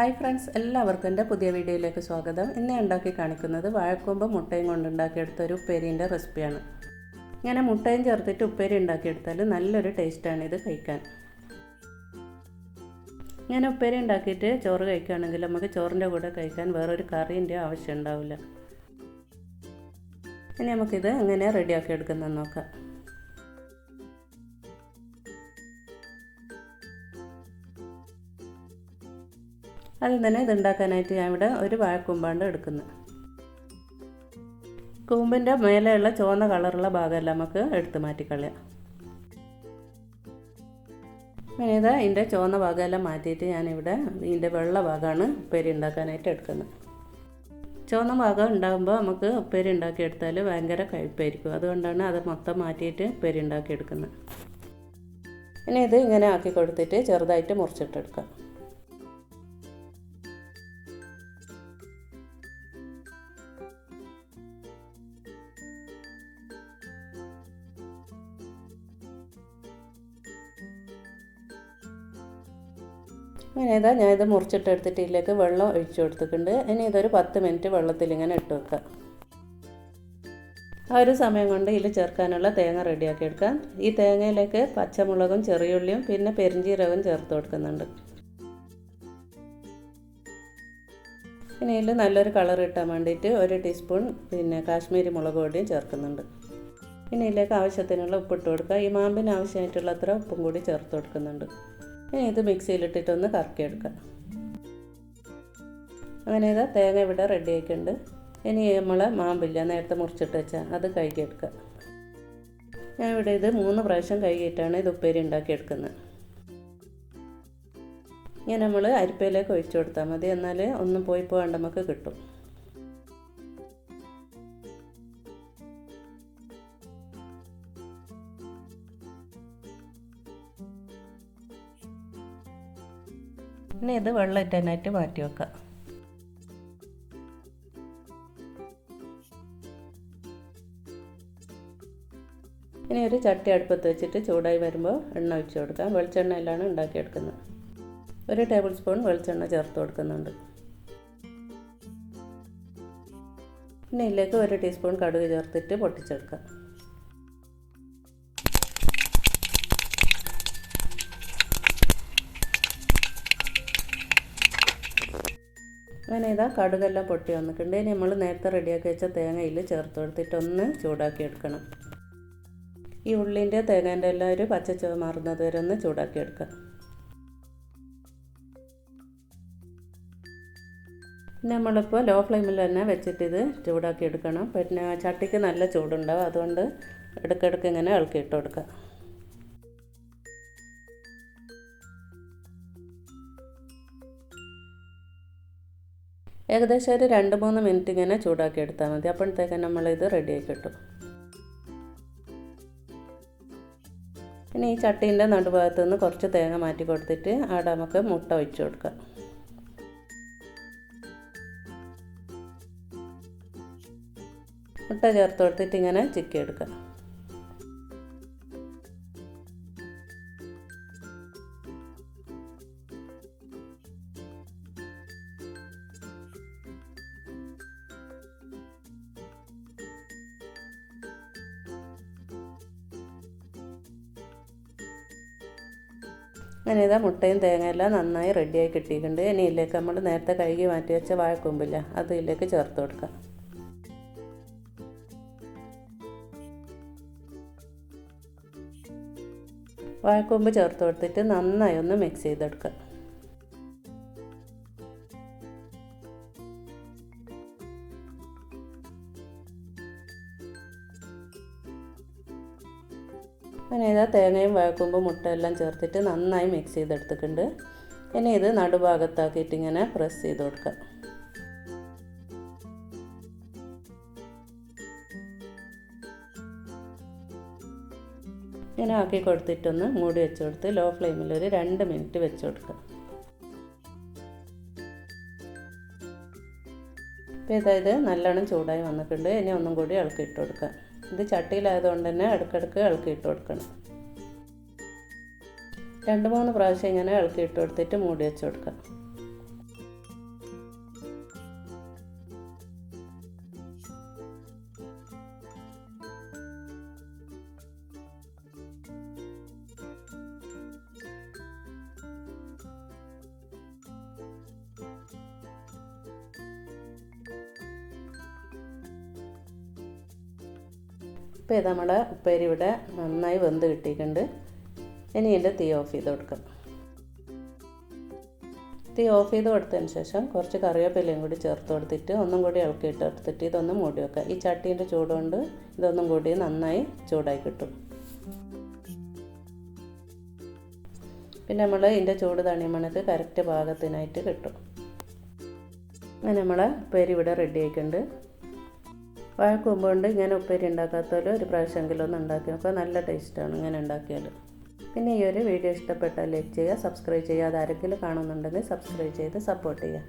Hi friends എല്ലാവർക്കും എന്റെ പുതിയ വീഡിയോയിലേക്ക് സ്വാഗതം. ഇന്ന് ഉണ്ടാക്കി കാണിക്കുന്നത് വാഴക്കൊമ്പ് മുട്ടയും കൊണ്ട് ഉണ്ടാക്കിയെടുത്ത ഒരു ഉപ്പേരിന്റെ റെസിപ്പിയാണ്. ഇങ്ങനെ മുട്ടയും ചേർത്തിട്ട് ഉപ്പേരി ഉണ്ടാക്കിയെടുത്താൽ നല്ലൊരു ടേസ്റ്റാണ് ഇത് കഴിക്കാൻ. ഇങ്ങനെ ഉപ്പേരി ഉണ്ടാക്കിയിട്ട് ചോറ് കഴിക്കുകയാണെങ്കിൽ നമുക്ക് ചോറിന്റെ കൂടെ കഴിക്കാൻ വേറൊരു കറീന്റെ ആവശ്യം ഉണ്ടാവില്ല. ഇനി നമുക്കിത് എങ്ങനെ റെഡിയാക്കി എടുക്കുന്നതെന്ന് നോക്കാം. ആദ്യം തന്നെ ഇത് ഉണ്ടാക്കാനായിട്ട് ഞാൻ ഇവിടെ ഒരു വാഴക്കൂമ്പാണ്ട് എടുക്കുന്നത് കൂമ്പിന്റെ മേലെയുള്ള ചുവന്ന കളറുള്ള ഭാഗമെല്ലാം നമുക്ക് എടുത്ത് മാറ്റിക്കളയാം. അങ്ങനെ ഇതാ ഇതിന്റെ ചുവന്ന ഭാഗമെല്ലാം മാറ്റിയിട്ട് ഞാനിവിടെ ഇതിന്റെ വെള്ള ഭാഗമാണ് ഉപ്പേരി ഉണ്ടാക്കാനായിട്ട് എടുക്കുന്നത്. ചുവന്ന ഭാഗം ഉണ്ടാകുമ്പോൾ നമുക്ക് ഉപ്പേരി ഉണ്ടാക്കിയെടുത്താൽ ഭയങ്കര കഴിപ്പായിരിക്കും അതുകൊണ്ടാണ് അത് മൊത്തം മാറ്റിയിട്ട് ഉപ്പേരി ഉണ്ടാക്കിയെടുക്കുന്നത്. ഇനി ഇത് ഇങ്ങനെ ആക്കി കൊടുത്തിട്ട് ചെറുതായിട്ട് മുറിച്ചിട്ടെടുക്കാം. അങ്ങനെ ഇതാ ഞാനിത് മുറിച്ചിട്ടെടുത്തിട്ട് ഇതിലേക്ക് വെള്ളം ഒഴിച്ചു കൊടുത്തിട്ടുണ്ട്. ഇനി ഇതൊരു പത്ത് മിനിറ്റ് വെള്ളത്തിൽ ഇങ്ങനെ ഇട്ട് വെക്കാം. ആ ഒരു സമയം കൊണ്ട് ഇതിൽ ചേർക്കാനുള്ള തേങ്ങ റെഡിയാക്കി എടുക്കാം. ഈ തേങ്ങയിലേക്ക് പച്ചമുളകും ചെറിയുള്ളിയും പിന്നെ പെരിഞ്ചീരകവും ചേർത്ത് കൊടുക്കുന്നുണ്ട്. ഇനി ഇതിൽ നല്ലൊരു കളർ കിട്ടാൻ വേണ്ടിയിട്ട് ഒരു ടീസ്പൂൺ പിന്നെ കാശ്മീരി മുളക് പൊടിയും ചേർക്കുന്നുണ്ട്. ഇനി ഇതിലേക്ക് ആവശ്യത്തിനുള്ള ഉപ്പിട്ട് കൊടുക്കുക. ഈ മാമ്പിന് ആവശ്യമായിട്ടുള്ള അത്ര ഉപ്പും കൂടി ചേർത്ത് കൊടുക്കുന്നുണ്ട്. ഇനി ഇത് മിക്സിയിലിട്ടിട്ടൊന്ന് കറക്കിയെടുക്കാം. അങ്ങനെ ഇതാ തേങ്ങ ഇവിടെ റെഡി ആക്കിയിട്ടുണ്ട് ഇനി നമ്മൾ മാമ്പില്ല നേരത്തെ മുറിച്ചിട്ട് വെച്ചാൽ അത് കഴുകിയെടുക്കുക ഞാൻ ഇവിടെ ഇത് മൂന്ന് പ്രാവശ്യം കഴുകിയിട്ടാണ് ഇത് ഉപ്പേരി ഉണ്ടാക്കിയെടുക്കുന്നത്. ഇങ്ങനെ നമ്മൾ അരിപ്പയിലേക്ക് ഒഴിച്ചു കൊടുത്താൽ മതി. എന്നാൽ ഒന്നും പോയി പോകാണ്ട് നമുക്ക് കിട്ടും. ഇനി ഇത് വെള്ളം ഇറ്റാനായിട്ട് മാറ്റി വെക്കുക. ഇനി ഒരു ചട്ടി അടുപ്പത്ത് വെച്ചിട്ട് ചൂടായി വരുമ്പോൾ എണ്ണ ഒഴിച്ചു കൊടുക്കാം. വെളിച്ചെണ്ണയിലാണ് ഉണ്ടാക്കിയെടുക്കുന്നത് ഒരു ടേബിൾ സ്പൂൺ വെളിച്ചെണ്ണ ചേർത്ത് കൊടുക്കുന്നുണ്ട്. പിന്നെ ഇതിലേക്ക് ഒരു ടീസ്പൂൺ കടുക് ചേർത്തിട്ട് പൊട്ടിച്ചെടുക്കാം. അങ്ങനെ ഇതാ കടുകെല്ലാം പൊട്ടി വന്നിട്ടുണ്ട്. ഇനി നമ്മൾ നേരത്തെ റെഡിയാക്കി വെച്ച തേങ്ങയിൽ ചേർത്ത് കൊടുത്തിട്ട് ഒന്ന് ചൂടാക്കി എടുക്കണം. ഈ ഉള്ളിന്റെ തേങ്ങേന്റെ എല്ലാം ഒരു പച്ച ചുവ മാറുന്നത് വരെ ഒന്ന് ചൂടാക്കി എടുക്കാം നമ്മളിപ്പോൾ ലോ ഫ്ലെയിമിൽ തന്നെ വെച്ചിട്ട് ഇത് ചൂടാക്കി എടുക്കണം. പിന്നെ ചട്ടിക്ക് നല്ല ചൂടുണ്ടാവും. അതുകൊണ്ട് ഇടയ്ക്കിടയ്ക്ക് ഇങ്ങനെ ഇളക്കിയിട്ട് കൊടുക്കുക. ഏകദേശം ഒരു രണ്ട് മൂന്ന് മിനിറ്റ് ഇങ്ങനെ ചൂടാക്കി എടുത്താൽ മതി. അപ്പോഴത്തേക്ക് നമ്മളിത് റെഡിയാക്കി കിട്ടും. ഇനി ഈ ചട്ടീന്റെ നടുഭാഗത്ത് നിന്ന് കുറച്ച് തേങ്ങ മാറ്റി കൊടുത്തിട്ട് അവിടെ നമുക്ക് മുട്ട ഒഴിച്ചു കൊടുക്കാം. മുട്ട ചേർത്ത് കൊടുത്തിട്ട് ഇങ്ങനെ ചിക്കി എടുക്കാം. അങ്ങനെ ഇതാ മുട്ടയും തേങ്ങയെല്ലാം നന്നായി റെഡിയായി കിട്ടിയിട്ടുണ്ട്. ഇനി ഇതിലേക്ക് നമ്മൾ നേരത്തെ കഴുകി മാറ്റി വെച്ച വാഴക്കൊമ്പില്ല അത് ഇതിലേക്ക് ചേർത്ത് കൊടുക്കാം. വാഴക്കൊമ്പ് ചേർത്ത് കൊടുത്തിട്ട് നന്നായി ഒന്ന് മിക്സ് ചെയ്തെടുക്കുക അങ്ങനെ ഇതാ തേങ്ങയും വഴക്കുമ്പോൾ മുട്ടയെല്ലാം ചേർത്തിട്ട് നന്നായി മിക്സ് ചെയ്തെടുത്തിട്ടുണ്ട്. ഇനി ഇത് നടുഭാഗത്താക്കിയിട്ട് ഇങ്ങനെ പ്രസ് ചെയ്ത് കൊടുക്കുക. ഇങ്ങനെ ആക്കി കൊടുത്തിട്ടൊന്ന് മൂടി വെച്ച് കൊടുത്ത് ലോ ഫ്ലെയിമിൽ ഒരു രണ്ട് മിനിറ്റ് വെച്ച് കൊടുക്കുക. അപ്പോൾ ഇതായത് നല്ലോണം ചൂടായി വന്നിട്ടുണ്ട്. ഇനി ഒന്നും കൂടി ഇളക്കി ഇട്ട് കൊടുക്കുക. ഇത് ചട്ടിയിലായതുകൊണ്ട് തന്നെ ഇടയ്ക്കിടയ്ക്ക് ഇളക്കിയിട്ട് കൊടുക്കണം. രണ്ട് മൂന്ന് പ്രാവശ്യം ഇങ്ങനെ ഇളക്കിയിട്ട് കൊടുത്തിട്ട് മൂടി വെച്ച് കൊടുക്കുക. ഇപ്പോൾ ഇത് നമ്മുടെ ഉപ്പേരി ഇവിടെ നന്നായി വെന്ത് കിട്ടിയിട്ടുണ്ട്. ഇനി ഇതിന്റെ തീ ഓഫ് ചെയ്ത് കൊടുക്കാം. തീ ഓഫ് ചെയ്ത് കൊടുത്തതിന് ശേഷം കുറച്ച് കറിവേപ്പിലയും കൂടി ചേർത്ത് കൊടുത്തിട്ട് ഒന്നും കൂടി ഇളക്കിയിട്ട് എടുത്തിട്ട് ഇതൊന്ന് മൂടി വെക്കുക. ഈ ചട്ടീന്റെ ചൂടുകൊണ്ട് ഇതൊന്നും കൂടി നന്നായി ചൂടായി കിട്ടും. പിന്നെ നമ്മൾ ഇതിന്റെ ചൂട് തണിമണക്ക് കറക്റ്റ് ഭാഗത്തിനായിട്ട് കിട്ടും. അങ്ങനെ നമ്മൾ പേര് ഇവിടെ റെഡി ആയിട്ടുണ്ട് കൊണ്ട് ഇങ്ങനെ ഉപ്പേരി ഉണ്ടാക്കാത്തവർ ഒരു പ്രാവശ്യമെങ്കിലും ഒന്ന് ഉണ്ടാക്കി നോക്കുക നല്ല ടേസ്റ്റാണ് ഇങ്ങനെ ഉണ്ടാക്കിയാൽ പിന്നെ ഈ ഒരു വീഡിയോ ഇഷ്ടപ്പെട്ടാൽ ലൈക്ക് ചെയ്യുക സബ്സ്ക്രൈബ് ചെയ്യുക അത് ആരെങ്കിലും കാണുന്നുണ്ടെങ്കിൽ സബ്സ്ക്രൈബ് ചെയ്ത് സപ്പോർട്ട് ചെയ്യുക.